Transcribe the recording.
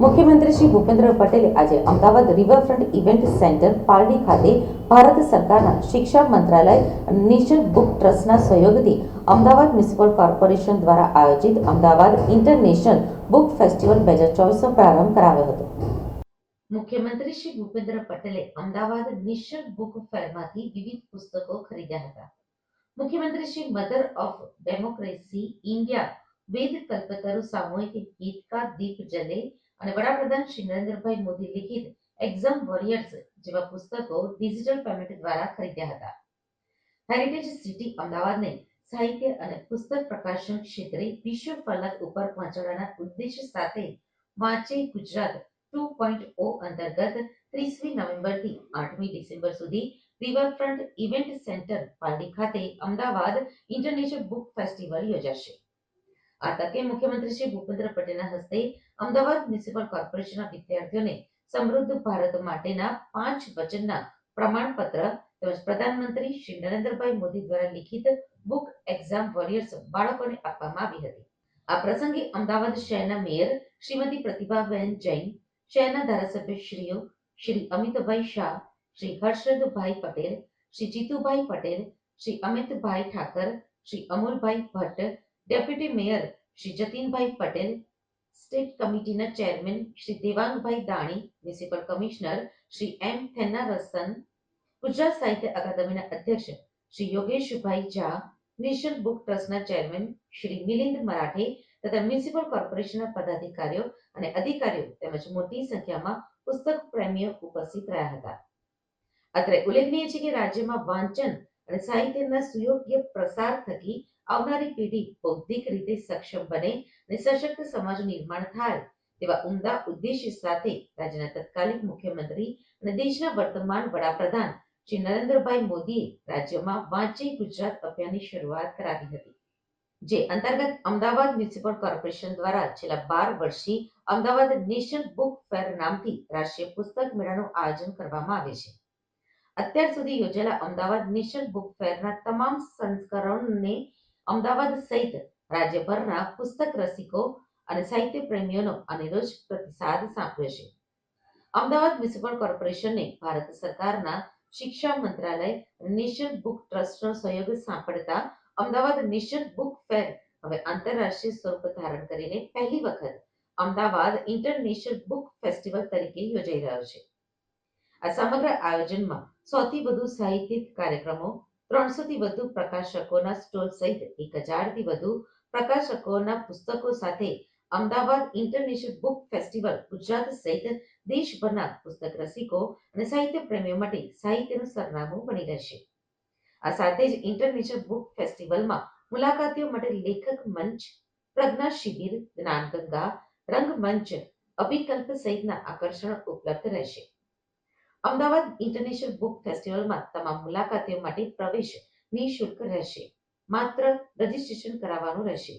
મુખ્યમંત્રી શ્રી ભૂપેન્દ્ર પટેલે આજે Ahmedabad riverfront event centre Pardi ખાતે ભારત સરકારના શિક્ષા મંત્રાલય અને બુક ટ્રસ્ટના સહયોગથી અમદાવાદ મ્યુનિસિપલ કોર્પોરેશન દ્વારા આયોજિત અમદાવાદ ઇન્ટરનેશનલ બુક ફેસ્ટિવલ બે હજાર ચોવીસનો પ્રારંભ કરાવ્યો હતો. મુખ્યમંત્રી શ્રી ભૂપેન્દ્ર પટેલે અમદાવાદ નિશિત બુક ફેરમાંથી વિવિધ પુસ્તકો ખરીદ્યા હતા. મુખ્યમંત્રી Shri mother of democracy India વેદ કલ્પતરુ સામૂહિક ગીતકાર દીપ જલે અને વડાપ્રધાન શ્રી નરેન્દ્રભાઈ મોદી લિખિત એક્ઝામ વોરિયર્સ જેવા પુસ્તકો ડિજિટલ પેમેન્ટ દ્વારા ખરીદ્યા હતા. હેરિટેજ સિટી અમદાવાદને સાહિત્ય અને પુસ્તક પ્રકાશન ક્ષેત્રે વિશ્વ ફલક ઉપર પહોંચાડવાના ઉદ્દેશ સાથે વાંચે ગુજરાત ટુ પોઈન્ટ ઓ અંતર્ગત ત્રીસમી નવેમ્બરથી આઠમી ડિસેમ્બર સુધી રિવરફ્રન્ટ ઇવેન્ટ સેન્ટર પાલડી ખાતે અમદાવાદ ઇન્ટરનેશનલ બુક ફેસ્ટિવલ યોજાશે. આ તકે મુખ્યમંત્રી શ્રી ભૂપેન્દ્ર પટેલના હસ્તે અમદાવાદ મ્યુનિસિપલ કોર્પોરેશનના વિદ્યાર્થીઓને સમૃદ્ધ ભારત માટેના પાંચ વચનના પ્રમાણપત્ર તેમજ પ્રધાનમંત્રી શ્રી નરેન્દ્રભાઈ મોદી દ્વારા લિખિત બુક એક્ઝામ વોરિયર્સ બાળકોને આપવામાં આવી હતી. આ પ્રસંગે અમદાવાદ શહેરના મેયર શ્રીમતી પ્રતિભાબેન જૈન, શહેરના ધારાસભ્યશ્રીઓ Shri Amitbhai Shah, Shri Harshadbhai Patel, Shri Jitubhai Patel, Shri Amitbhai Thakar, Shri Amulbhai Bhatt deputy mayor Shri Jatinbhai Patel, state કમિટીના chairman Shri Devangbhai Dani, municipal commissioner Shri M Thennarasan, Gujarat સાહિત્ય અકાદમીના અધ્યક્ષ Shri Yogeshbhai Jha, national book ટ્રસ્ટના chairman Shri Milind Marathe તથા municipal કોર્પોરેશનના પદાધિકારીઓ અને અધિકારીઓ તેમજ મોટી સંખ્યામાં પુસ્તક પ્રેમીઓ ઉપસ્થિત રહ્યા હતા. અત્રે ઉલ્લેખનીય છે કે રાજ્યમાં વાંચન અને સાહિત્યના સુયોગ્ય પ્રસાર થકી આવનારી પેઢી બૌદ્ધિક રીતે સક્ષમ બને અને સશક્ત સમાજ નિર્માણ થાય તેવા ઉમદા ઉદ્દેશ્ય સાથે રાજ્યના તત્કાલીન મુખ્યમંત્રી અને દેશના વર્તમાન વડાપ્રધાન શ્રી નરેન્દ્રભાઈ મોદીએ રાજ્યમાં વાંચે ગુજરાત અભિયાનની શરૂઆત કરાવી હતી, જે અંતર્ગત અમદાવાદ મ્યુનિસિપલ કોર્પોરેશન દ્વારા છેલ્લા બાર વર્ષથી અમદાવાદ નેશનલ બુક ફેર નામથી રાષ્ટ્રીય પુસ્તક મેળાનું આયોજન કરવામાં આવે છે. અત્યાર સુધી યોજાયેલા અમદાવાદ નેશનલ બુક ફેરના તમામ સંસ્કરણોને અમદાવાદ સહિત રાજ્યભરના પુસ્તક રસિકો અને સાહિત્ય પ્રેમીઓનો અનેરોજ પ્રતિસાદ સાંપડ્યો છે. અમદાવાદ મ્યુનિસિપલ કોર્પોરેશનને ભારત સરકારના શિક્ષા મંત્રાલય નેશનલ બુક ટ્રસ્ટનો સહયોગ સાંપડતા અમદાવાદ નેશનલ બુક ફેર હવે આંતરરાષ્ટ્રીય સ્વરૂપ ધારણ કરીને પહેલી વખત અમદાવાદ ઇન્ટરનેશનલ બુક ફેસ્ટિવલ તરીકે યોજાઈ રહ્યો છે. આ સમગ્ર આયોજનમાં સૌથી વધુ સાહિત્યિક કાર્યક્રમો ત્રણસોથી વધુ પ્રકાશકોના સ્ટોલ સહિત એક હજારથી વધુ પ્રકાશકોના પુસ્તકો સાથે Ahmedabad international book festival Gujarat સહિત દેશભરના પુસ્તક રસિકો અને સાહિત્ય પ્રેમીઓ માટે સાહિત્યનું સરનામું બની રહેશે. આ સાથે જ ઇન્ટરનેશનલ બુક ફેસ્ટિવલમાં મુલાકાતીઓ માટે લેખક મંચ, પ્રજ્ઞા શિબિર, જ્ઞાનગંગા, રંગમંચ, અભિકલ્પ સહિતના આકર્ષણ ઉપલબ્ધ રહેશે. અમદાવાદ ઇન્ટરનેશનલ બુક ફેસ્ટિવલમાં તમામ મુલાકાતીઓ માટે પ્રવેશ નિઃશુલ્ક રહેશે. માત્ર રજીસ્ટ્રેશન કરાવવાનું રહેશે.